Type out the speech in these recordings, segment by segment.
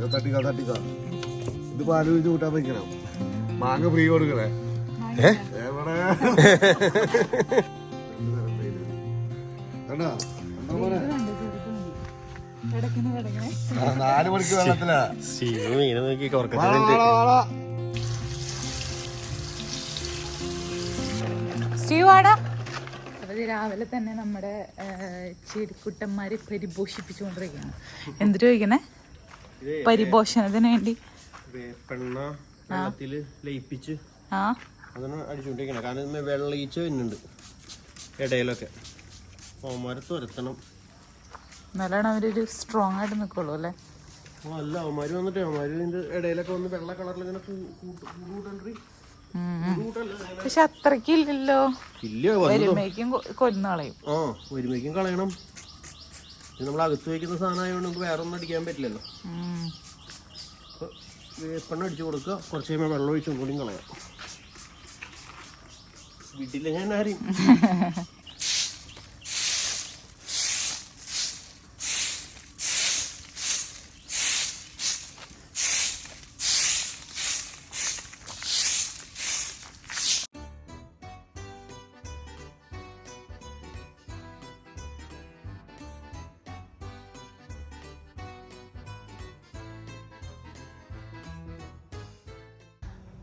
ഇത് തട്ടിക്കാ ഇതിപ്പോ ഇത് പാൽ കൂട്ടാൻ വെക്കണം മാങ്ങ ഫ്രീ കൊടുക്കണേ. എവിടെ കണ്ടോ? നാല് മണിക്ക് വെള്ളത്തിലാ. മീനെ നോക്കി രാവിലെ തന്നെ നമ്മുടെ ചെടിക്കുട്ടന്മാരെ പരിപോഷിപ്പിച്ചുകൊണ്ടിരിക്കുകയാണ്. എന്തിട്ട് ചോദിക്കണേ? പരിപോഷണത്തിന് വേണ്ടി. വേപ്പെണ്ണ വെള്ളത്തിൽ ലയിപ്പിച്ച് ആ. അതാണ് അടിച്ചുകൊണ്ടിരിക്കണം. കാരണം ഇതിന്മേൽ വെള്ളയിച്ച വരുന്നുണ്ട് ഇടയിലൊക്കെ. അവന്മാരെ തുരത്തണം. എന്നാലാണ് അവരൊരു സ്ട്രോങ് ആയിട്ട് നിൽക്കുള്ളൂ അല്ലേ? അല്ല അവന്മാര് വന്നിട്ട്. അവന്മാര് ഇതിന്റെ ഇടയിലൊക്കെ വന്ന് വെള്ള കളറിൽ ഇങ്ങനെ പക്ഷെ അത്രക്കില്ലല്ലോ ഇല്ല വരുമ്പോഴേക്കും കൊന്നു കളയും. ആ ഒരുമിക്കും കളയണം. നമ്മൾ അകത്ത് വയ്ക്കുന്ന സാധനം ആയതുകൊണ്ട് നമുക്ക് വേറെ ഒന്നും അടിക്കാൻ പറ്റില്ലല്ലോ. വേപ്പെണ്ണ അടിച്ചു കൊടുക്കുക. കുറച്ച് കഴിയുമ്പോൾ വെള്ളം ഒഴിച്ചും കൂടി കളയാം. വീട്ടിലെ ഞാൻ ആരെയും.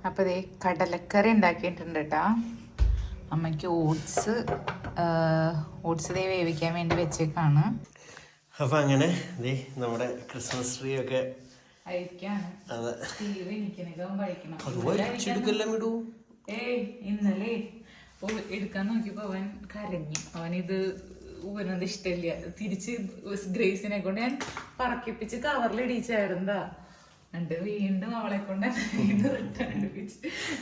അപ്പൊ ഇതേ കടലക്കറി ഉണ്ടാക്കിയിട്ടുണ്ട് കേട്ടാ അമ്മയ്ക്ക് ഓട്സ് ഓട്സ് ഇതേ വേവിക്കാൻ വേണ്ടി വെച്ചേക്കാണ്. അപ്പൊ അങ്ങനെ നമ്മുടെ ക്രിസ്മസ് ട്രീ ഒക്കെ ഇന്നലെ എടുക്കാൻ നോക്കിയപ്പോ അവൻ കരഞ്ഞു. അവനിത് ഊരുന്നത് ഇഷ്ടമില്ല തിരിച്ച് ഗ്രേസിനെ കൊണ്ട് ഞാൻ പറക്കിപ്പിച്ച് കവറിൽ ഇടിച്ചായിരുന്നാ എന്നിട്ട് വീണ്ടും അവളെ കൊണ്ട് വീണ്ടും റിട്ടേൺ എടുപ്പിച്ച്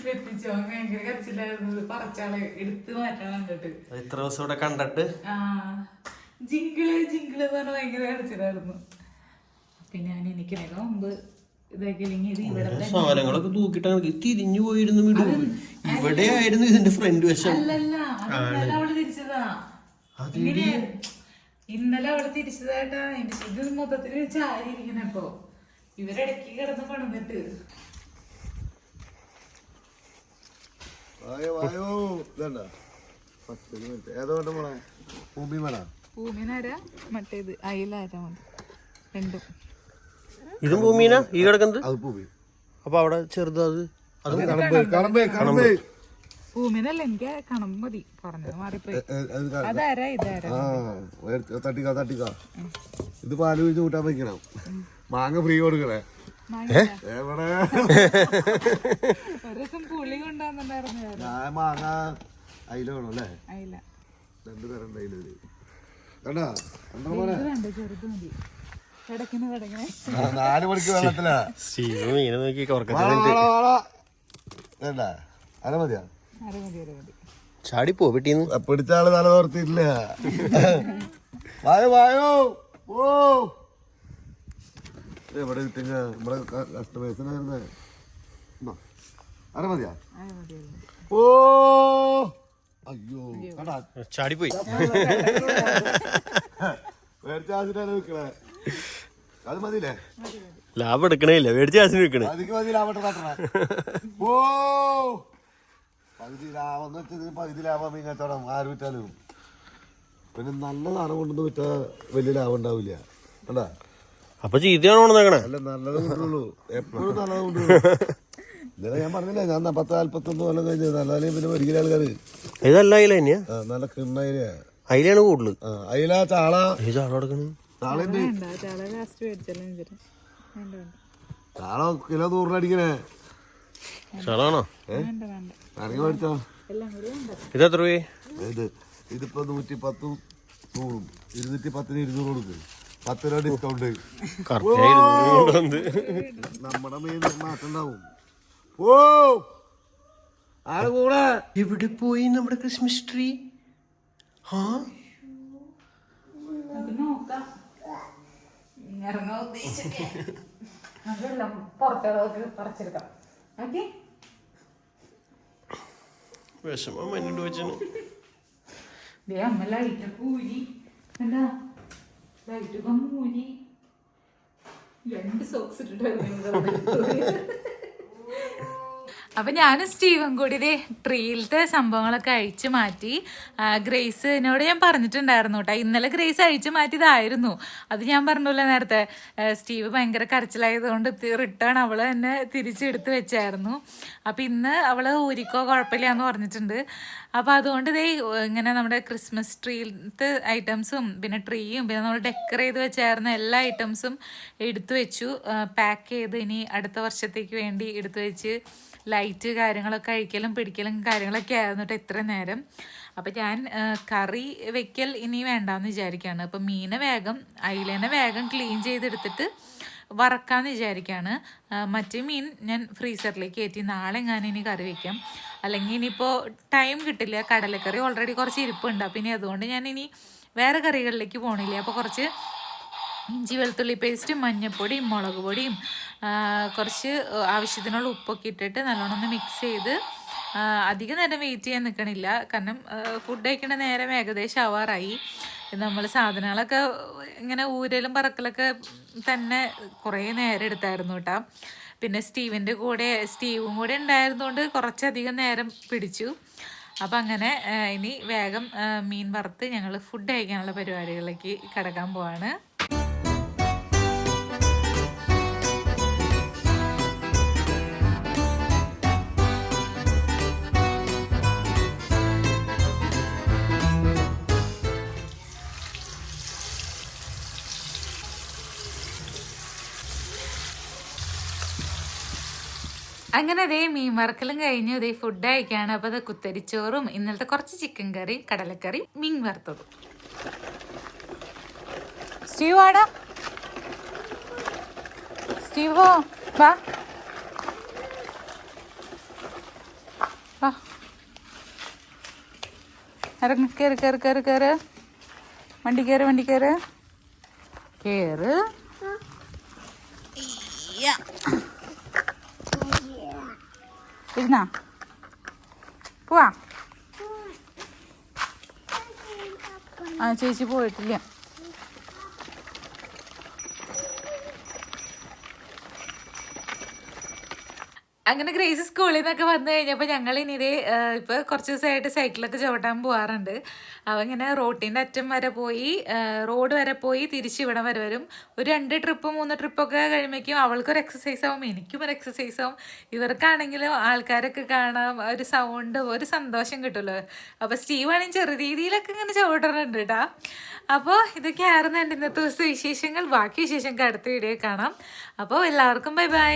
വെപ്പിച്ചു അവൻ ഭയങ്കര കരച്ചിലായിരുന്നു. പറച്ചാളെ എടുത്ത് മാറ്റാൻ കണ്ടിട്ട്. ഇത്ര ദിവസം ഇവിടെ കണ്ടിട്ട്? ആ ജിങ്കിൾ ജിങ്കിൾ എന്ന് പറഞ്ഞ ഭയങ്കര കരച്ചിലായിരുന്നു. പിന്നെ ഞാൻ എനിക്കിനകം മുമ്പ് ഇതാക്കിയില്ലെങ്കിൽ ഇത് ഇവിടെ തന്നെ സാധനങ്ങളൊക്കെ തൂക്കിട്ട് തിരിഞ്ഞു പോയിരുന്നു വിടൂ ഇവിടെ ആയിരുന്നു ഇതിന്റെ ഫ്രണ്ട് വശം. ഇന്നലെ അവൾ തിരിച്ചതായിട്ടാ. എന്റെ ഇത് മൊത്തത്തിൽ ചാരി ഇരിക്കണപ്പോ ഇവരിടയ്ക്ക് കിടന്ന് പണിതിട്ട്. വായോ വായോ. ഇതണ്ട. പത്ത് മിനിറ്റ്. ഏതോ വേണ്ട മോളെ? ഭൂമി വേണ ഭൂമിനാരാ? മറ്റേത്. അയിലാരാ മതി രണ്ടും. ഇതും ഭൂമിനാ? ഈ കിടക്കുന്നത്? അത് ഭൂമി. അപ്പൊ അവിടെ ചെറുത് അത്? അത് കടമ്പ് കടമ്പ് കടമ്പ് ഭൂമിനല്ല എനിക്ക് കണം മതി. പറഞ്ഞത് മാറിപ്പോയി. അതാരാ ഇതാരാ? ആ എടുത്ത് തട്ടിക്ക തട്ടിക്ക. ഇത് പാൽ ഒഴിച്ച് കൂട്ടാൻ വെക്കണം മാങ്ങ ഫ്രീ കൊടുക്കണേ. എവിടെ? ഒരു ദിവസം പുളി കൊണ്ടുവന്നിട്ടുണ്ടായിരുന്നു ഞാൻ. മാങ്ങ അയില വേണം അല്ലേ? അയില. രണ്ടു തരം ഉണ്ട് കണ്ടാ? കണ്ടോ മോനെ? ഇത് വേണ്ട ചെറുത് മതി. കിടക്കണ കിടക്കണേ ആ, നാല് മണിക്ക് വെള്ളത്തിലാ. മീനെ നോക്കി അര മതിയാ? ചാടിപ്പോ വെട്ടിന്ന് പിടിച്ചാൾ തല തോർത്തില്ല വായോ വായോ. ഓ. എവിടെ കിട്ടില്ല നമ്മുടെ കസ്റ്റമേഴ്സിനായിരുന്നേ അര മതിയാ? ഓ. അയ്യോ. ചാടിപ്പോയി. മേടിച്ച ആശിട്ടാണ് വെക്കണേ അത് മതിയില്ലേ? ലാഭം എടുക്കണേ ഇല്ല മേടിച്ച ആസിന് വെക്കണേ പകുതി മതി ലാഭം ഓ. പകുതി ലാഭം എന്ന് പകുതി ലാഭം മീൻ കച്ചവടം ആര് വിറ്റാലും. പിന്നെ നല്ല സാധനം കൊണ്ടൊന്നും വിറ്റാ വലിയ ലാഭം ഉണ്ടാവില്ല. കണ്ടാ? അപ്പൊ ചീത്തയാണോ ഉണർന്നേക്കണേ അല്ല നല്ലത് കൊണ്ടുള്ളൂ എപ്പോഴും നല്ലത് കൊണ്ടുള്ളൂ ഇന്നലെ ഞാൻ പറഞ്ഞില്ലേ ഞാൻ പത്ത് നാല്പത്തൊന്ന് കൊല്ലം കഴിഞ്ഞത് നല്ലതിനെ പിന്നെ ഒരിക്കലും ആൾക്കാർ ഇതല്ല അയില തന്നെയാ? നല്ല കിണ്ണയിലെ അയിലാണ് കൂടുതൽ ആ അയില ചാള. ചാള ലാസ്റ്റ് മേടിച്ചല്ലോ ചാള കിലോ നൂറിന് അടിക്കണേ ചാടാണോ വേണ്ട വേണ്ട ഇറങ്ങി മേടിച്ചോ? എല്ലാം കൂടി വേണ്ട ഇത് എത്ര രൂപ ഇത് ഇതിപ്പോ നൂറ്റി പത്തും നൂറും ഇരുന്നൂറ്റി പത്തിന് ഇരുന്നൂറ് കൊടുക്കും പത്ത് രൂപ ഡിസ്കൗണ്ട് നമ്മുടെ മെയിൻ മാറ്റണ്ടാവും ഓ ആൾ കൂടെ. എവിടെ പോയി നമ്മുടെ ക്രിസ്മസ് ട്രീ ആ? നോക്കാം. ഇറങ്ങാൻ ഉദ്ദേശിച്ചൊക്കെ. അതെല്ലാം പറിച്ചെടുക്കാം. ഓക്കെ വിഷമം മഞ്ഞിട്ട് വെച്ചു ദേ അമ്മ ലൈറ്റൊക്കെ ഊരി എന്താ ലൈറ്റൊക്കെ മൂരി. രണ്ട് സോക്സ് ഇട്ടിട്ടായിരുന്നു അപ്പൊ ഞാനും സ്റ്റീവൻ കൂടി ഇതേ ട്രീയിലത്തെ സംഭവങ്ങളൊക്കെ അഴിച്ചു മാറ്റി. ഗ്രേസ് ഗ്രേസിനോട് ഞാൻ പറഞ്ഞിട്ടുണ്ടായിരുന്നു കേട്ടോ. ഇന്നലെ ഗ്രേസ് അഴിച്ചു മാറ്റിയതായിരുന്നു. അത് ഞാൻ പറഞ്ഞല്ലോ നേരത്തെ. സ്റ്റീവ് ഭയങ്കര കരച്ചിലായതുകൊണ്ട് റിട്ടേൺ അവൾ തന്നെ തിരിച്ചെടുത്ത് വെച്ചായിരുന്നു. അപ്പൊ ഇന്ന് അവൾ ഊരിക്കോ കുഴപ്പമില്ല എന്ന് പറഞ്ഞിട്ടുണ്ട്. അപ്പൊ അതുകൊണ്ട് ഇതേ ഇങ്ങനെ നമ്മുടെ ക്രിസ്മസ് ട്രീത്തെ ഐറ്റംസും പിന്നെ ട്രീയും പിന്നെ നമ്മൾ ഡെക്കർ ചെയ്ത് വെച്ചായിരുന്ന എല്ലാ ഐറ്റംസും എടുത്തു വെച്ചു. പാക്ക് ചെയ്ത് ഇനി അടുത്ത വർഷത്തേക്ക് വേണ്ടി എടുത്തു വെച്ച് ലൈറ്റ് കാര്യങ്ങളൊക്കെ അഴിക്കലും പിടിക്കലും കാര്യങ്ങളൊക്കെ ആയിരുന്നു കേട്ടോ ഇത്ര നേരം. അപ്പം ഞാൻ കറി വെക്കൽ ഇനി വേണ്ടാന്ന് വിചാരിക്കുകയാണ് അപ്പം മീനെ വേഗം അയിലേനെ വേഗം ക്ലീൻ ചെയ്തെടുത്തിട്ട് വറക്കാമെന്ന് വിചാരിക്കുകയാണ് മറ്റേ മീൻ ഞാൻ ഫ്രീസറിലേക്ക് കയറ്റി നാളെ ഞാൻ ഇനി കറി വെക്കാം. അല്ലെങ്കിൽ ഇനിയിപ്പോൾ ടൈം കിട്ടില്ല കടലക്കറി ഓൾറെഡി കുറച്ച് ഇരിപ്പുണ്ട്. അപ്പം ഇനി അതുകൊണ്ട് ഞാൻ ഇനി വേറെ കറികളിലേക്ക് പോകണില്ല അപ്പോൾ കുറച്ച് ഇഞ്ചി വെളുത്തുള്ളി പേസ്റ്റും മഞ്ഞൾപ്പൊടിയും മുളക് പൊടിയും കുറച്ച് ആവശ്യത്തിനുള്ള ഉപ്പൊക്കെ ഇട്ടിട്ട് നല്ലോണം ഒന്ന് മിക്സ് ചെയ്ത് അധികം നേരം വെയിറ്റ് ചെയ്യാൻ നിൽക്കണില്ല കാരണം ഫുഡ് കഴിക്കേണ്ട നേരം ഏകദേശം ആവാറായി. നമ്മൾ സാധനങ്ങളൊക്കെ ഇങ്ങനെ ഊരലും പറക്കലൊക്കെ തന്നെ കുറേ നേരം എടുത്തായിരുന്നു കേട്ടോ പിന്നെ സ്റ്റീവിന്റെ കൂടെ സ്റ്റീവും കൂടെ ഉണ്ടായിരുന്നുകൊണ്ട് കുറച്ചധികം നേരം പിടിച്ചു. അപ്പം അങ്ങനെ ഇനി വേഗം മീൻ വറുത്ത് ഞങ്ങൾ ഫുഡ് കഴിക്കാനുള്ള പരിപാടികളിലേക്ക് കിടക്കാൻ പോവാണ്. അങ്ങനെ അതേ മീൻ വറക്കലും കഴിഞ്ഞു. അതേ ഫുഡ് കഴിക്കാണ് അപ്പോൾ അത് കുത്തരിച്ചോറും ഇന്നലത്തെ കുറച്ച് ചിക്കൻ കറി കടലക്കറി മീൻ വറുത്തതും. സ്റ്റീവ് ആടാ സ്റ്റീവോ വാ. വാ. ഇറങ്ങി. കയറി കയറി കയറി കയറി വണ്ടി കയറ് വണ്ടി കയറ് കയറ് ഇരുന്നാ പോവാ ആ ചേച്ചി പോയിട്ടില്ല അങ്ങനെ ഗ്രേസ് സ്കൂളിൽ നിന്നൊക്കെ വന്നു കഴിഞ്ഞപ്പോൾ ഞങ്ങൾ ഇനി ഇപ്പോൾ കുറച്ച് ദിവസമായിട്ട് സൈക്കിളൊക്കെ ചവിട്ടാൻ പോകാറുണ്ട് അവ ഇങ്ങനെ റോട്ടിന്റെ അറ്റം വരെ പോയി റോഡ് വരെ പോയി തിരിച്ച് ഇവിടെ വരെ വരും. ഒരു രണ്ട് ട്രിപ്പ് മൂന്ന് ട്രിപ്പൊക്കെ കഴിയുമ്പോഴേക്കും അവൾക്കൊരു എക്സസൈസ് ആവും എനിക്കും ഒരു എക്സസൈസ് ആവും. ഇവർക്കാണെങ്കിലും ആൾക്കാരൊക്കെ കാണാം ഒരു സൗണ്ട് ഒരു സന്തോഷം കിട്ടുമല്ലോ. അപ്പോൾ സ്റ്റീവാണെങ്കിൽ ചെറിയ രീതിയിലൊക്കെ ഇങ്ങനെ ചവിട്ടാറുണ്ട് കേട്ടോ അപ്പോൾ ഇതൊക്കെയായിരുന്നു എന്റെ ഇന്നത്തെ ദിവസത്തെ വിശേഷങ്ങൾ. ബാക്കി വിശേഷങ്ങൾക്ക് അടുത്ത വീഡിയോ കാണാം. അപ്പോൾ എല്ലാവർക്കും ബൈ ബൈ